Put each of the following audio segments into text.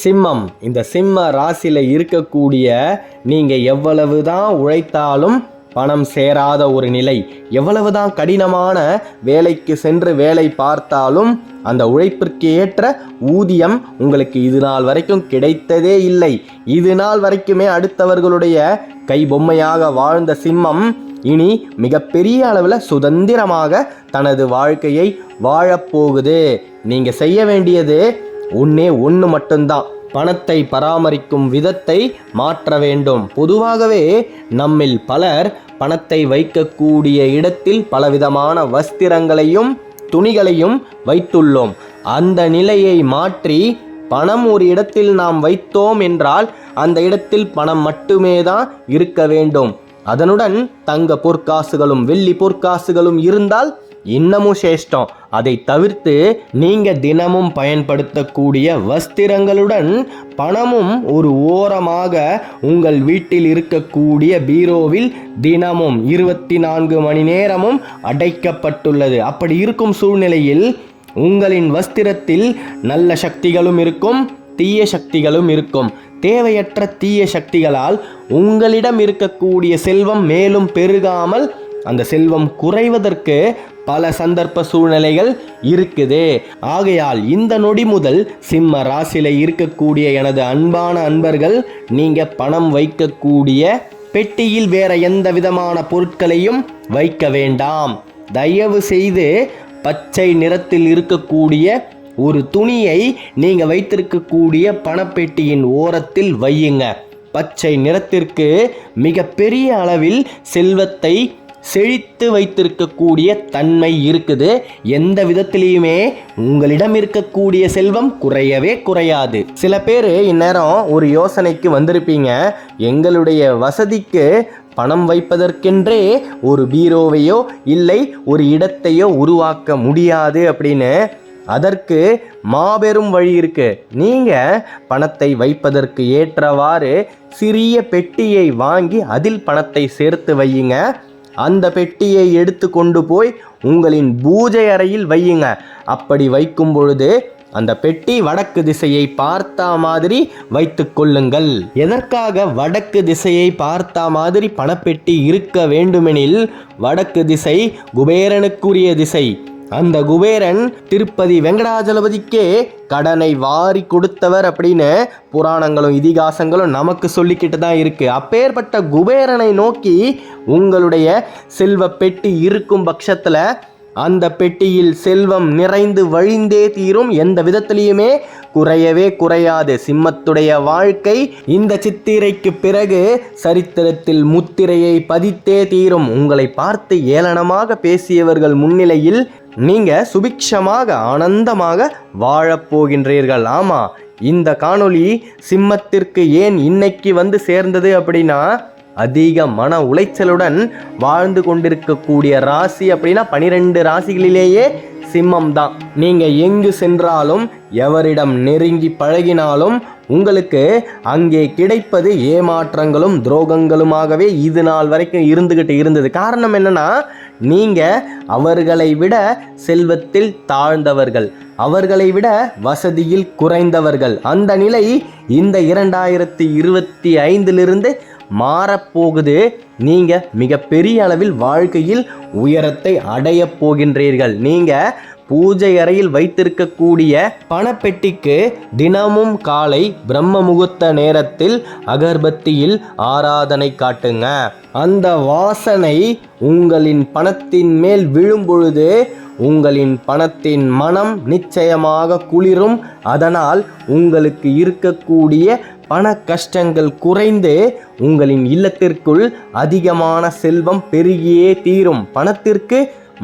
சிம்மம். இந்த சிம்ம ராசியில் இருக்கக்கூடிய நீங்கள் எவ்வளவு தான் உழைத்தாலும் பணம் சேராத ஒரு நிலை. எவ்வளவுதான் கடினமான வேலைக்கு சென்று வேலை பார்த்தாலும் அந்த உழைப்பிற்கு ஏற்ற ஊதியம் உங்களுக்கு இது நாள் வரைக்கும் கிடைத்ததே இல்லை. இது நாள் வரைக்குமே அடுத்தவர்களுடைய கை பொம்மையாக வாழ்ந்த சிம்மம் இனி மிகப்பெரிய அளவில் சுதந்திரமாக தனது வாழ்க்கையை வாழப்போகுது. நீங்கள் செய்ய வேண்டியது ஒன்னே ஒன்று மட்டும்தான் பணத்தை பராமரிக்கும் விதத்தை மாற்ற வேண்டும். பொதுவாகவே நம்மில் பலர் பணத்தை வைக்கக்கூடிய இடத்தில் பலவிதமான வஸ்திரங்களையும் துணிகளையும் வைத்துள்ளோம். அந்த நிலையை மாற்றி பணம் ஒரு இடத்தில் நாம் வைத்தோம் என்றால் அந்த இடத்தில் பணம் மட்டுமே தான் இருக்க வேண்டும். அதனுடன் தங்க பொற்காசுகளும் வெள்ளி பொற்காசுகளும் இருந்தால் இன்னமும் சேஷ்டம் அதை தவிர்த்து நீங்கள் தினமும் பயன்படுத்தக்கூடிய வஸ்திரங்களுடன் பணமும் ஒரு ஓரமாக உங்கள் வீட்டில் இருக்கக்கூடிய பீரோவில் தினமும் இருபத்தி நான்கு மணி நேரமும் அடைக்கப்பட்டுள்ளது. அப்படி இருக்கும் சூழ்நிலையில் உங்களின் வஸ்திரத்தில் நல்ல சக்திகளும் இருக்கும் தீய சக்திகளும் இருக்கும். தேவையற்ற தீய சக்திகளால் உங்களிடம் இருக்கக்கூடிய செல்வம் மேலும் பெருகாமல் அந்த செல்வம் குறைவதற்கு பல சந்தர்ப்ப சூழ்நிலைகள் இருக்குது. ஆகையால் இந்த நொடி முதல் சிம்ம ராசியில் இருக்கக்கூடிய எனது அன்பான அன்பர்கள் நீங்கள் பணம் வைக்கக்கூடிய பெட்டியில் வேற எந்த விதமான பொருட்களையும் வைக்க வேண்டாம். தயவு செய்து பச்சை நிறத்தில் இருக்கக்கூடிய ஒரு துணியை நீங்கள் வைத்திருக்கக்கூடிய பணப்பெட்டியின் ஓரத்தில் வையுங்க. பச்சை நிறத்திற்கு மிக பெரிய அளவில் செல்வத்தை செழித்து வைத்திருக்கக்கூடிய தன்மை இருக்குது. எந்த விதத்திலையுமே உங்களிடம் இருக்கக்கூடிய செல்வம் குறையவே குறையாது. சில பேர் இந்நேரம் ஒரு யோசனைக்கு வந்திருப்பீங்க. எங்களுடைய வசதிக்கு பணம் வைப்பதற்கென்றே ஒரு பீரோவையோ இல்லை ஒரு இடத்தையோ உருவாக்க முடியாது அப்படின்னு அதற்கு மாபெரும் வழி இருக்கு. நீங்க பணத்தை வைப்பதற்கு ஏற்றவாறு சிறிய பெட்டியை வாங்கி அதில் பணத்தை சேர்த்து வையுங்க. அந்த பெட்டியை எடுத்து கொண்டு போய் உங்களின் பூஜை அறையில் வையுங்க. அப்படி வைக்கும் பொழுது அந்த பெட்டி வடக்கு திசையை பார்த்த மாதிரி வைத்து கொள்ளுங்கள். எதற்காக வடக்கு திசையை பார்த்த மாதிரி பணப்பெட்டி இருக்க வேண்டுமெனில் வடக்கு திசை குபேரனுக்குரிய திசை. அந்த குபேரன் திருப்பதி வெங்கடாஜலபதிக்கே கடனை வாரி கொடுத்தவர் அப்படின்னு புராணங்களும் இதிகாசங்களும் நமக்கு சொல்லிக்கிட்டு தான் இருக்கு. அப்பேற்பட்ட குபேரனை நோக்கி உங்களுடைய செல்வ பெட்டி இருக்கும் பட்சத்தில் அந்த பெட்டியில் செல்வம் நிறைந்து வழிந்தே தீரும். எந்த விதத்திலையுமே குறையவே குறையாது. சிம்மத்துடைய வாழ்க்கை இந்த சித்திரைக்கு பிறகு சரித்திரத்தில் முத்திரையை பதித்தே தீரும். உங்களை பார்த்து ஏளனமாக பேசியவர்கள் முன்னிலையில் நீங்கள் சுபிக்ஷமாக ஆனந்தமாக வாழப்போகின்றீர்கள் ஆமாம் இந்த காணொளி சிம்மத்திற்கு ஏன் இன்னைக்கு வந்து சேர்ந்தது அப்படின்னா அதிக மன உளைச்சலுடன் வாழ்ந்து கொண்டிருக்கக்கூடிய ராசி அப்படின்னா பனிரெண்டு ராசிகளிலேயே சிம்மம் தான் நீங்கள் எங்கு சென்றாலும் எவரிடம் நெருங்கி பழகினாலும் உங்களுக்கு அங்கே கிடைப்பது ஏமாற்றங்களும் துரோகங்களுமாகவே இது நாள் வரைக்கும் இருந்துக்கிட்டு இருந்தது. காரணம் என்னன்னா நீங்க அவர்களை விட செல்வத்தில் தாழ்ந்தவர்கள் அவர்களை விட வசதியில் குறைந்தவர்கள். அந்த நிலை இந்த இரண்டாயிரத்தி இருபத்தி ஐந்திலிருந்து மாறப்போகுது. நீங்கள் மிகப்பெரிய அளவில் வாழ்க்கையில் உயரத்தை அடைய போகின்றீர்கள். நீங்கள் பூஜை அறையில் வைத்திருக்கக்கூடிய பணப்பெட்டிக்கு தினமும் காலை பிரம்ம முகூர்த்த நேரத்தில் அகர்பத்தியில் ஆராதனை காட்டுங்க. அந்த வாசனை உங்களின் பணத்தின் மேல் விழும்பொழுது உங்களின் பணத்தின் மனம் நிச்சயமாக குளிரும். அதனால் உங்களுக்கு இருக்கக்கூடிய பண கஷ்டங்கள் குறைந்து உங்களின் இல்லத்திற்குள் அதிகமான செல்வம் பெருகியே தீரும். பணத்திற்கு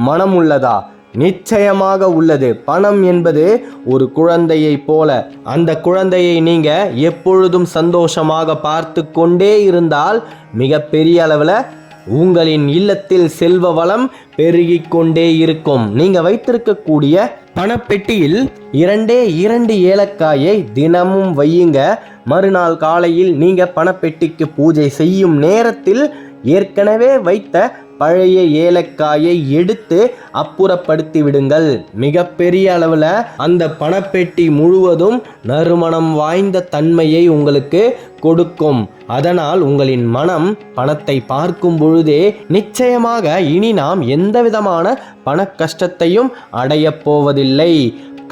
மனம் உள்ளதா நிச்சயமாக உள்ளது. பணம் என்பது ஒரு குழந்தையை போல. அந்த குழந்தையை நீங்க எப்பொழுதும் சந்தோஷமாக பார்த்து கொண்டே இருந்தால் மிகப்பெரிய அளவில் உங்களின் இல்லத்தில் செல்வ வளம் பெருகிக் கொண்டே இருக்கும். நீங்க வைத்திருக்கக்கூடிய பணப்பெட்டியில் இரண்டே இரண்டு ஏலக்காயை தினமும் வையுங்க. மறுநாள் காலையில் நீங்க பணப்பெட்டிக்கு பூஜை செய்யும் நேரத்தில் ஏற்கனவே வைத்த பழைய ஏலக்காயை எடுத்து அப்புறப்படுத்தி விடுங்கள். மிகப்பெரிய அளவில் அந்த பணப்பெட்டி முழுவதும் நறுமணம் வாய்ந்த தன்மையை உங்களுக்கு கொடுக்கும். அதனால் உங்களின் மனம் பணத்தை பார்க்கும் பொழுதே நிச்சயமாக இனி நாம் எந்த விதமான பண கஷ்டத்தையும் அடையப் போவதில்லை.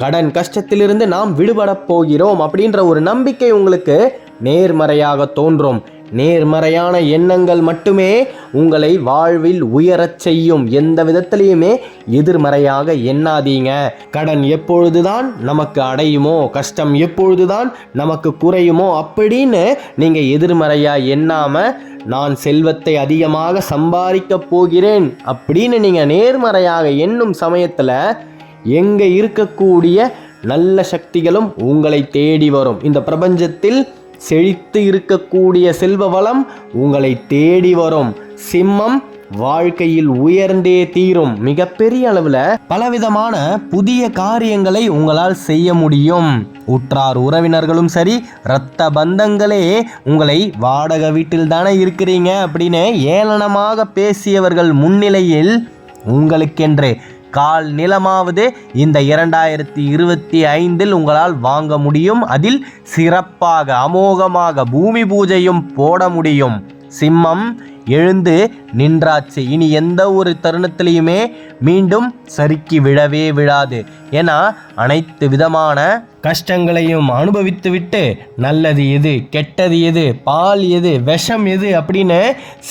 கடன் கஷ்டத்திலிருந்து நாம் விடுபடப் போகிறோம் அப்படின்ற ஒரு நம்பிக்கை உங்களுக்கு நேர்மறையாக தோன்றும். நேர்மறையான எண்ணங்கள் மட்டுமே உங்களை வாழ்வில் உயரச் செய்யும். எந்த விதத்திலையுமே எதிர்மறையாக எண்ணாதீங்க. கடன் எப்பொழுதுதான் நமக்கு அடையுமோ கஷ்டம் எப்பொழுதுதான் நமக்கு குறையுமோ அப்படின்னு நீங்க எதிர்மறையா எண்ணாம நான் செல்வத்தை அதிகமாக சம்பாதிக்கப் போகிறேன் அப்படின்னு நீங்க நேர்மறையாக எண்ணும் சமயத்துல எங்க இருக்கக்கூடிய நல்ல சக்திகளும் உங்களை தேடி வரும். இந்த பிரபஞ்சத்தில் செழித்து இருக்கக்கூடிய செல்வ வளம் உங்களை தேடி வரும். சிம்மம் வாழ்க்கையில் உயர்ந்தே தீரும். மிகப்பெரிய அளவில் பலவிதமான புதிய காரியங்களை உங்களால் செய்ய முடியும். உற்றார் உறவினர்களும் சரி இரத்த பந்தங்களே உங்களை வாடகை வீட்டில் தானே இருக்கிறீங்க அப்படின்னு ஏளனமாக பேசியவர்கள் முன்னிலையில் உங்களுக்கென்று கால் நிலமாவது இந்த இரண்டாயிரத்தி இருபத்தி ஐந்தில் உங்களால் வாங்க முடியும். அதில் சிறப்பாக அமோகமாக பூமி பூஜையும் போட முடியும். சிம்மம் எழுந்து நின்றாச்சு. இனி எந்த ஒரு தருணத்திலையுமே மீண்டும் சறுக்கி விழவே விழாது. ஏன்னா அனைத்து விதமான கஷ்டங்களையும் அனுபவித்துவிட்டு நல்லது எது கெட்டது எது பால் எது விஷம் எது அப்படின்னு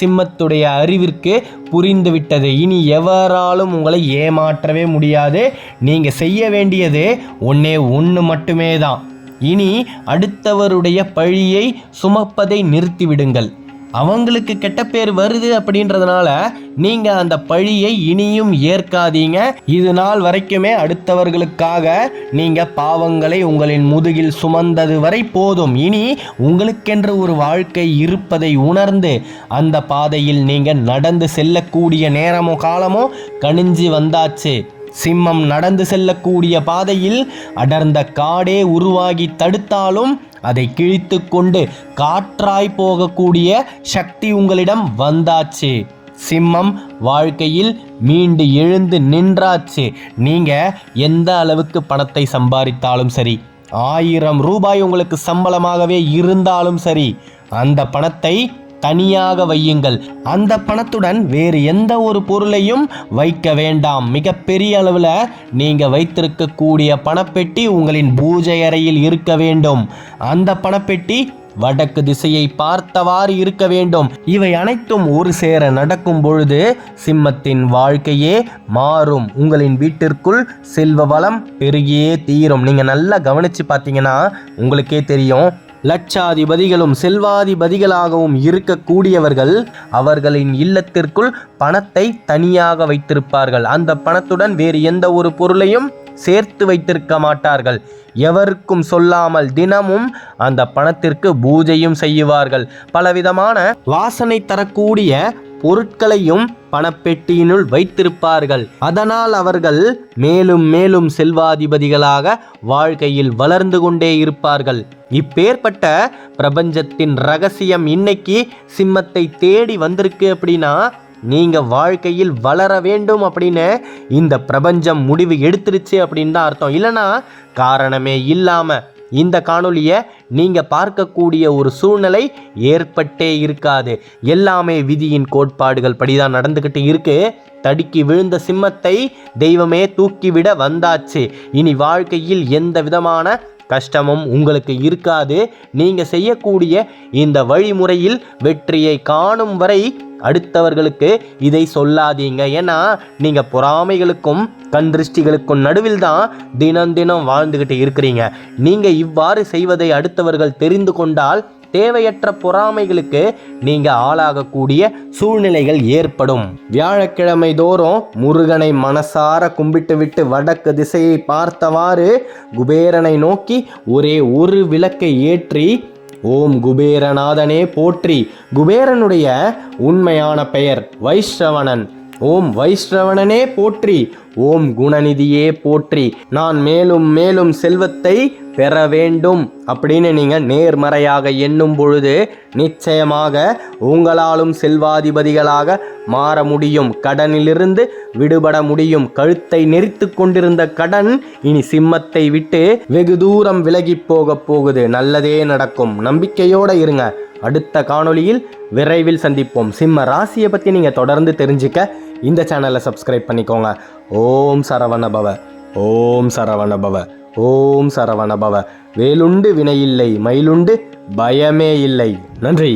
சிம்மத்துடைய அறிவிற்கு புரிந்துவிட்டது. இனி எவராலும் உங்களை ஏமாற்றவே முடியாது. நீங்கள் செய்ய வேண்டியது ஒன்றே ஒன்று மட்டுமே தான் இனி அடுத்தவருடைய பழியை சுமப்பதை நிறுத்திவிடுங்கள். அவங்களுக்கு கெட்ட பேர் வருது அப்படின்றதுனால நீங்க அந்த பழியை இனியும் ஏற்காதீங்க. இது நாள் வரைக்குமே அடுத்தவர்களுக்காக நீங்க பாவங்களை உங்களின் முதுகில் சுமந்தது வரை போதும். இனி உங்களுக்கென்று ஒரு வாழ்க்கை இருப்பதை உணர்ந்து அந்த பாதையில் நீங்க நடந்து செல்லக்கூடிய நேரமோ காலமோ கணிஞ்சி வந்தாச்சு. சிம்மம் நடந்து செல்லக்கூடிய பாதையில் அடர்ந்த காடே உருவாகி தடுத்தாலும் அதை கிழித்து கொண்டு காற்றாய் போகக்கூடிய சக்தி உங்களிடம் வந்தாச்சு. சிம்மம் வாழ்க்கையில் மீண்டு எழுந்து நின்றாச்சு. நீங்க எந்த அளவுக்கு பணத்தை சம்பாதித்தாலும் சரி ஆயிரம் ரூபாய் உங்களுக்கு சம்பளமாகவே இருந்தாலும் சரி அந்த பணத்தை தனியாக வையுங்கள். அந்த பணத்துடன் வேறு எந்த ஒரு பொருளையும் வைக்க வேண்டாம். மிகப்பெரிய அளவில் நீங்கள் வைத்திருக்கக்கூடிய பணப்பெட்டி உங்களின் பூஜை அறையில் இருக்க வேண்டும். அந்த பணப்பெட்டி வடக்கு திசையை பார்த்தவாறு இருக்க வேண்டும். இவை அனைத்தும் ஒரு சேர நடக்கும் பொழுது சிம்மத்தின் வாழ்க்கையே மாறும். உங்களின் வீட்டிற்குள் செல்வ வளம் பெருகியே தீரும். நீங்கள் நல்லா கவனித்து பார்த்தீங்கன்னா உங்களுக்கே தெரியும் லட்சாதிபதிகளும் செல்வாதிபதிகளாகவும் இருக்கக்கூடியவர்கள் அவர்களின் இல்லத்திற்குள் பணத்தை தனியாக வைத்திருப்பார்கள். அந்த பணத்துடன் வேறு எந்த ஒரு பொருளையும் சேர்த்து வைத்திருக்க மாட்டார்கள். எவருக்கும் சொல்லாமல் தினமும் அந்த பணத்திற்கு பூஜையும் செய்வார்கள். பலவிதமான வாசனை தரக்கூடிய பொருட்களையும் பணப்பெட்டியினுள் வைத்திருப்பார்கள். அதனால் அவர்கள் மேலும் மேலும் செல்வாதிபதிகளாக வாழ்க்கையில் வளர்ந்து கொண்டே இருப்பார்கள். இப்பேற்பட்ட பிரபஞ்சத்தின் ரகசியம் இன்னைக்கு சிம்மத்தை தேடி வந்திருக்கு அப்படின்னா நீங்க வாழ்க்கையில் வளர வேண்டும் அப்படின்னு இந்த பிரபஞ்சம் முடிவு எடுத்துருச்சு அப்படின்னு தான் அர்த்தம். இல்லைன்னா காரணமே இல்லாம இந்த காணொளியை நீங்க பார்க்கக்கூடிய ஒரு சூழ்நிலை ஏற்பட்டே இருக்காது. எல்லாமே விதியின் கோட்பாடுகள் படிதான் நடந்துக்கிட்டு இருக்கு. தடுக்கி விழுந்த சிம்மத்தை தெய்வமே தூக்கிவிட வந்தாச்சு. இனி வாழ்க்கையில் எந்த விதமான கஷ்டமும் உங்களுக்கு இருக்காது. நீங்கள் செய்யக்கூடிய இந்த வழிமுறையில் வெற்றியை காணும் வரை அடுத்தவர்களுக்கு இதை சொல்லாதீங்க. ஏன்னா நீங்கள் பொறாமைகளுக்கும் கண்திருஷ்டிகளுக்கும் நடுவில் தான் தினம் தினம் வாழ்ந்துக்கிட்டு இருக்கிறீங்க. நீங்கள் இவ்வாறு செய்வதை அடுத்தவர்கள் தெரிந்து கொண்டால் தேவையற்ற பொறாமைகளுக்கு நீங்க ஆளாகக்கூடிய சூழ்நிலைகள் ஏற்படும். வியாழக்கிழமை தோறும் முருகனை மனசார கும்பிட்டுவிட்டு வடக்கு திசையை பார்த்தவாறு குபேரனை நோக்கி ஒரே ஒரு விளக்கை ஏற்றி ஓம் குபேரநாதனே போற்றி குபேரனுடைய உண்மையான பெயர் வைஷ்ரவணன் ஓம் வைஷ்ரவணனே போற்றி ஓம் குணநிதியே போற்றி. நான் மேலும் மேலும் செல்வத்தை பெற வேண்டும். அப்படின்னு நீங்கள் நேர்மறையாக எண்ணும் பொழுது நிச்சயமாக உங்களாலும் செல்வாதிபதிகளாக மாற முடியும். கடனிலிருந்து விடுபட முடியும். கழுத்தை நெறித்து கொண்டிருந்த கடன் இனி சிம்மத்தை விட்டு வெகு தூரம் விலகி போக போகுது. நல்லதே நடக்கும். நம்பிக்கையோடு இருங்க. அடுத்த காணொளியில் விரைவில் சந்திப்போம். சிம்ம ராசியை பற்றி நீங்கள் தொடர்ந்து தெரிஞ்சுக்க இந்த சேனலை சப்ஸ்கிரைப் பண்ணிக்கோங்க. ஓம் சரவண பவ ஓம் சரவண பவ ஓம் சரவண பவ வேலுண்டு வினையில்லை மயிலுண்டு பயமே இல்லை. நன்றி.